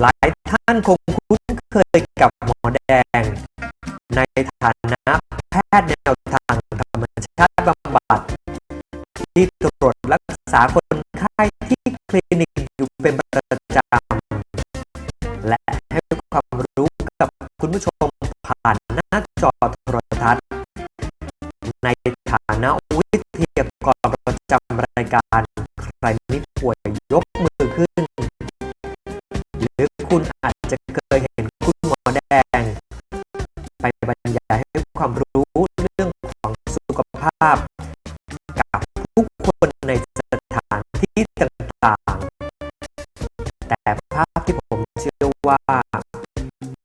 หลายท่านคงคุ้นเคยกับหมอแดง ในฐานะแพทย์แนวทางธรรมชาติบำบัด ที่ตรวจรักษาคนไข้ที่คลินิกอยู่เป็นประจำ และให้ความรู้กับคุณผู้ชมผ่านหน้าจอโทรทัศน์ ในฐานะวิทยากรประจำ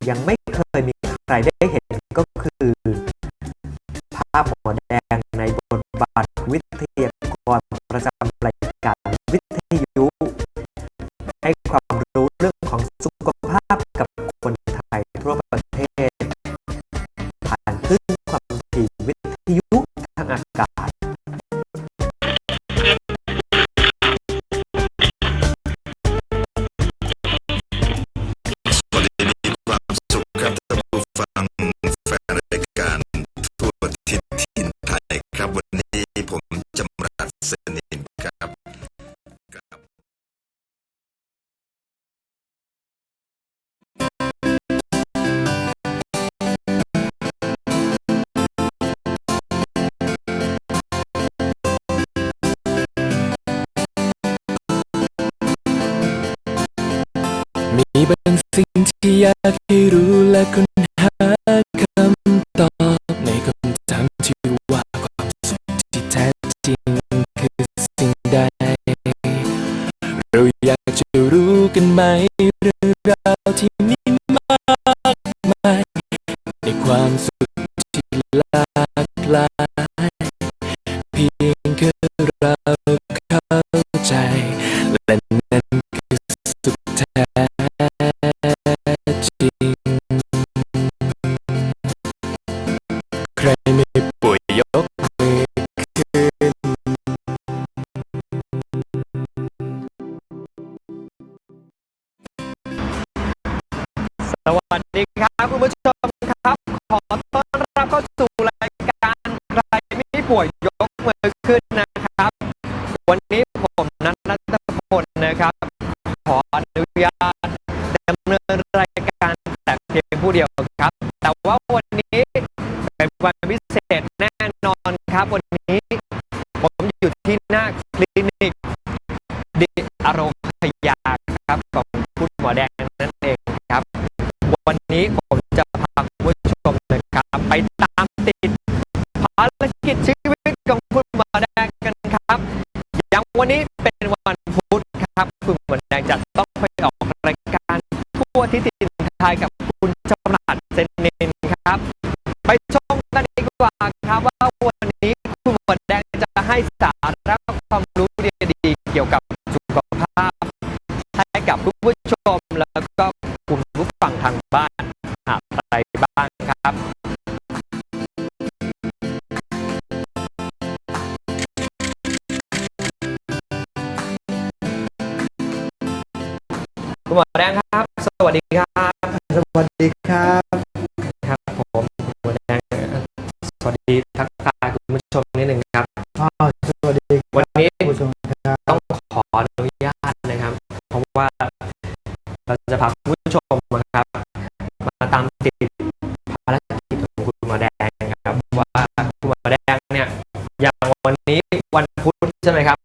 ยังไม่เคยมีใครได้เห็นก็คือภาพหมอแดงในบทบาทวิทยากรประจ มีบ สวัสดีครับคุณผู้ชม อย่างวันนี้เป็นวันพุธครับคุณหมอแดงจะต้องไปออกรายการทั่วทิศถิ่นไทยกับคุณจำรัดเซนเนนครับ ไปชมกันดีกว่าครับว่าวันนี้คุณหมอแดงจะให้สาระความรู้ดีๆเกี่ยวกับสุขภาพ ให้กับคุณผู้ชมแล้วก็คุณผู้ฟังทางบ้านอะไรบ้างครับ วัสดีครับครับผมคุณหมอแดงสวัสดีทักทายคุณผู้ชมนิดหนึ่งครับอ้าวสวัสดีครับวันนี้ผู้ชมครับต้องขออนุญาตนะครับ เพราะว่าเราจะพาคุณผู้ชมนะครับมาตามติดภารกิจของคุณหมอแดงนะครับว่าคุณหมอแดงเนี่ยอย่างวันนี้วันพุธใช่ไหมครับค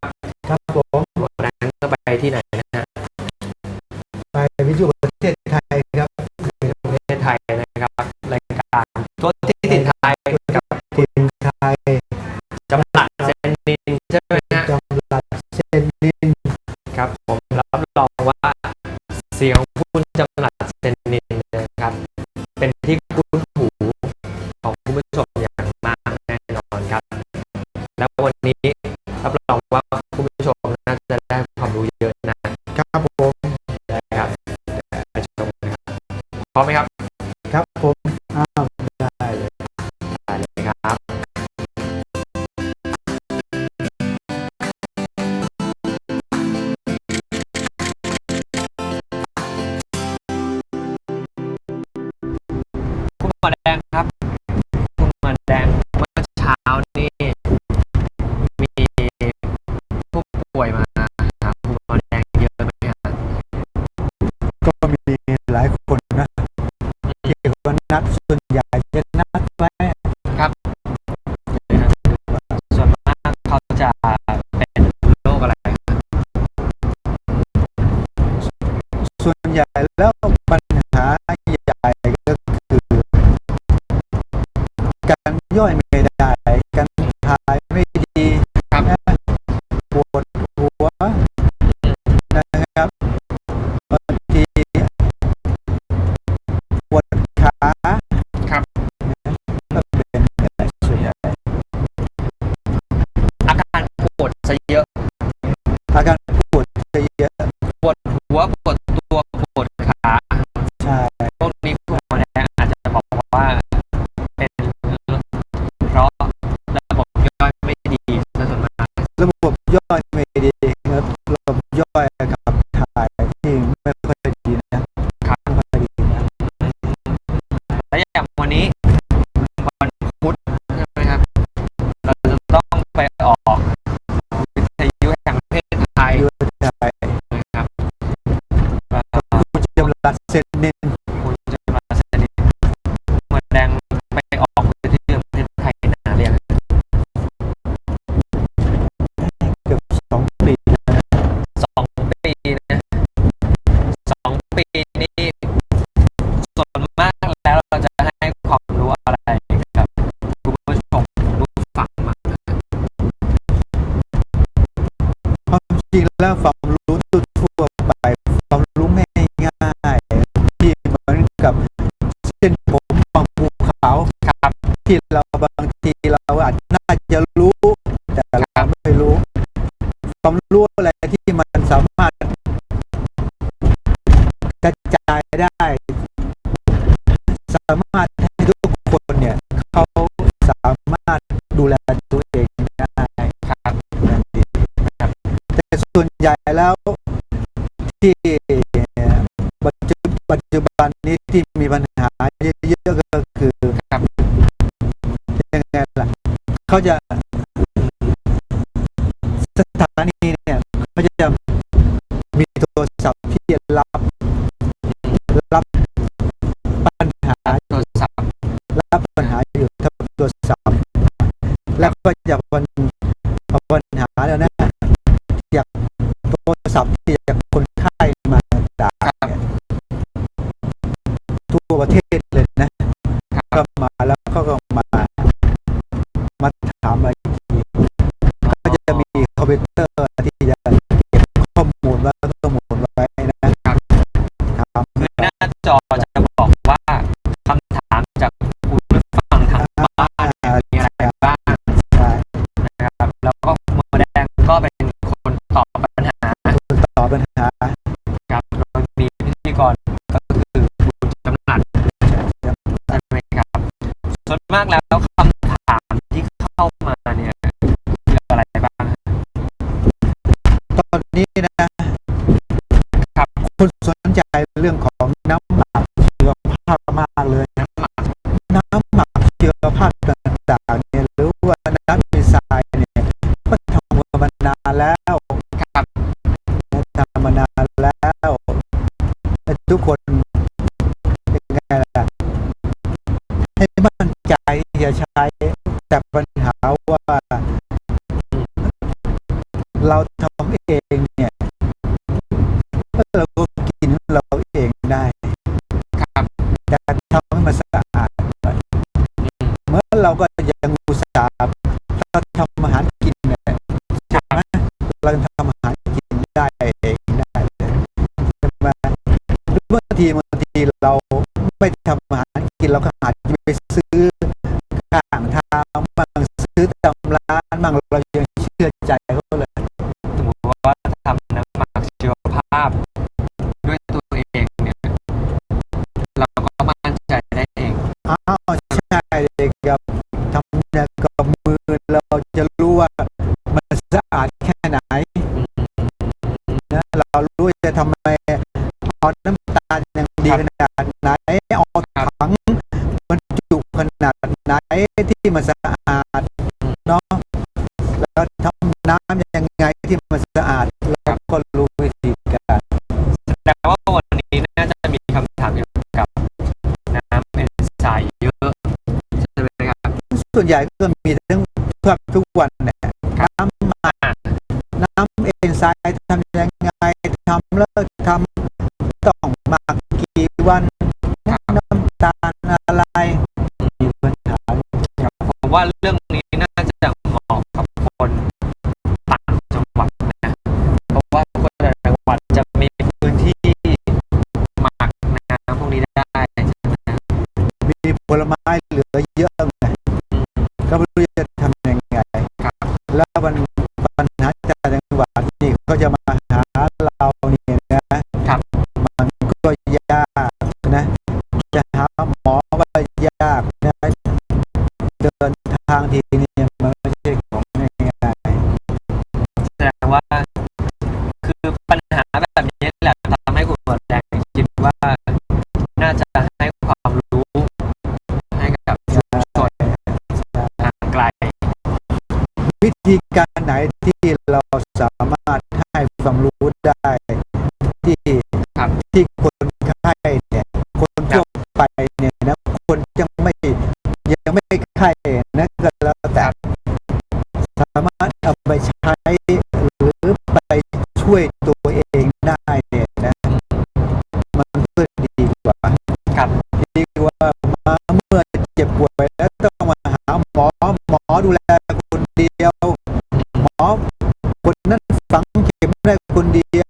รับ หมอแดงครับคุณหมอแดงเมื่อเช้านี่มีผู้ป่วยมาหาคุณหมอแดงเยอะไหมครับก็มีหลายคนนะที่เขานัดส่วนใหญ่ ป เเราบางทีเราอาจน่าจะรู้แต่เราไม่รู้ความรู้อะไรที่มันสามารถกระจายได้ สามารถให้ทุกคนเนี่ยเขาสามารถดูแลตัวเองได้ครับแต่ส่วนใหญ่แล้วที่ปัจจุปัจจุบันนี้ที่มีปัญหาเยอะๆก็คือ เขาจะสถานีเนี่ยเขาจะมีโทรศัพท์ที่รับรับปัญหาโทรศัพท์รับปัญหาอยู่ทั้งโทรศัพท์แล้วก็จะปัญเอาปัญหาแล้วนะจากโทรศัพท์ที่จากคนไข้มาต่างทั่วประเทศามอะไรอีกทีก็จะมีคอมพิวเตอร์ที่จะเก็บข้อมูลไว้ข้อมูลไว้นะครับถามคือหน้าจอจะบอกว่าคำถามจากคุณผู้ฟังทางบ้านเนี่ยมีอะไรบ้างนะครับแล้วก็มือแดงก็เป็นคนตอบปัญหาคุณตอบปัญหาครับโดยมีพิธีกรก็คือคุณจำหนัดใช่ไหมครับส่วนมากแล้ว ครับคุณสนใจเรื่องของน้ำหมักชีวภาพมากเลยน้ำหมักน้ำหมักชีวภาพต่างๆเนี่ยหรือว่าน้ำดีไซน์เนี่ยก็ทำมานานแล้วครับทำมานานแล้วทุกคนยังไงล่ะให้มั่นใจอย่าใช้แต่ปัญ เราทำอาหารกินได้เองได้เลยใช่ไหมหรือบางทีบางทีเราไม่ทำอาหารกินเราก็อาจจะไปซื้อข้างทางบ้างซื้อตามร้านบ้างเรายังเชื่อใจเขาเลยสมมติว่าทำน้ำหมักชีวภาพ ด้วยตัวเองเนี่ยเราก็มั่นใจได้เองอ้าวใช่เลยครับทำเนี่ยกั น้ำตาลอย่างดีขนาดไหนเอาถังมันจุขนาดไหนที่มันสะอาดเนาะแล้วทำน้ำยังไงที่มันสะอาดเราก็รู้วิธีการแต่ว่าวันนี้น่าจะมีคำถามเกี่ยวกับน้ำเอนไซม์เยอะใช่ไหมครับส่วนใหญ่ก็มีทั้งทุกทุกวันน้ำมานน้ำเอนไซม์ทำยังไงทำแล้ว วันน้ำตาลอะไรมีปัญหา ผมว่าเรื่องนี้ ธีการไหนที่เราสามารถให้ความรู้ได้ ที่ที่คนไข้เนี่ยคนทั่วไปเนี่ยนะคนยังไม่ยังไม่ไข้ Yeah.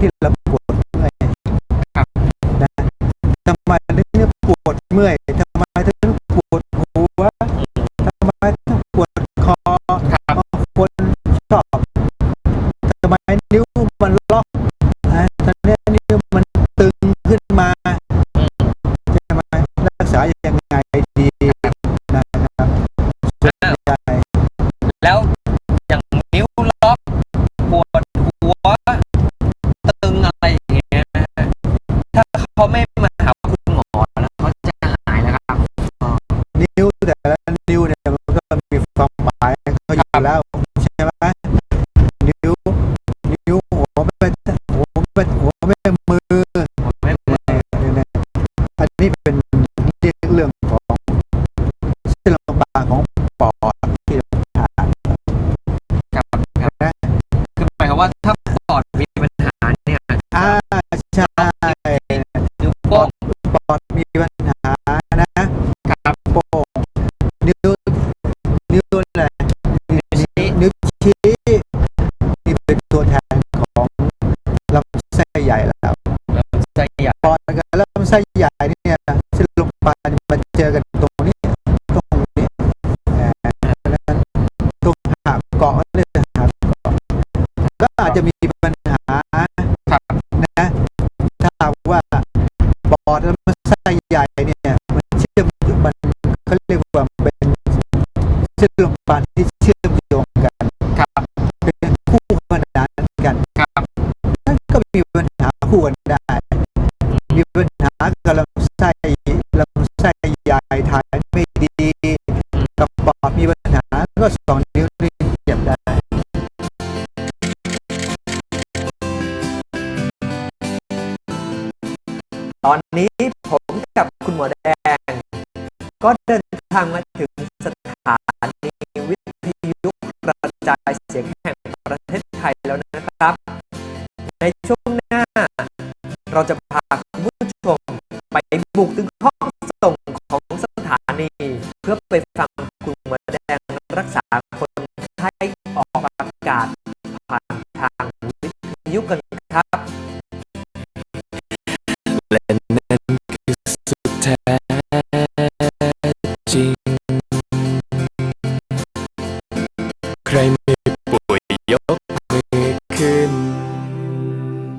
la เป็นหัวแม่มืออันนี้เป็นเรื่องของเส้นลำบากของปอดที่เราขาดครับครับนะคือหมายความว่าถ้าปอดมีปัญหาเนี่ยอ่าใช่ป้งปอดมี ที่เชื่อมโยงกันครับเป็นคู่ขนานกันครับนั่นก็มีปัญหาคู่กันได้ มีปัญหากับลำไส้ลำไส้ใหญ่ถ่ายไม่ดีกับปอดมีปัญหาก็สองนิ้วนี่เจ็บได้ตอนนี้ผมกับคุณหมอแดง ก็เดินทางมาถึงสถานีวิทยุกระจายเสียงแห่งประเทศไทยแล้วนะครับ ในช่วงหน้าเราจะพา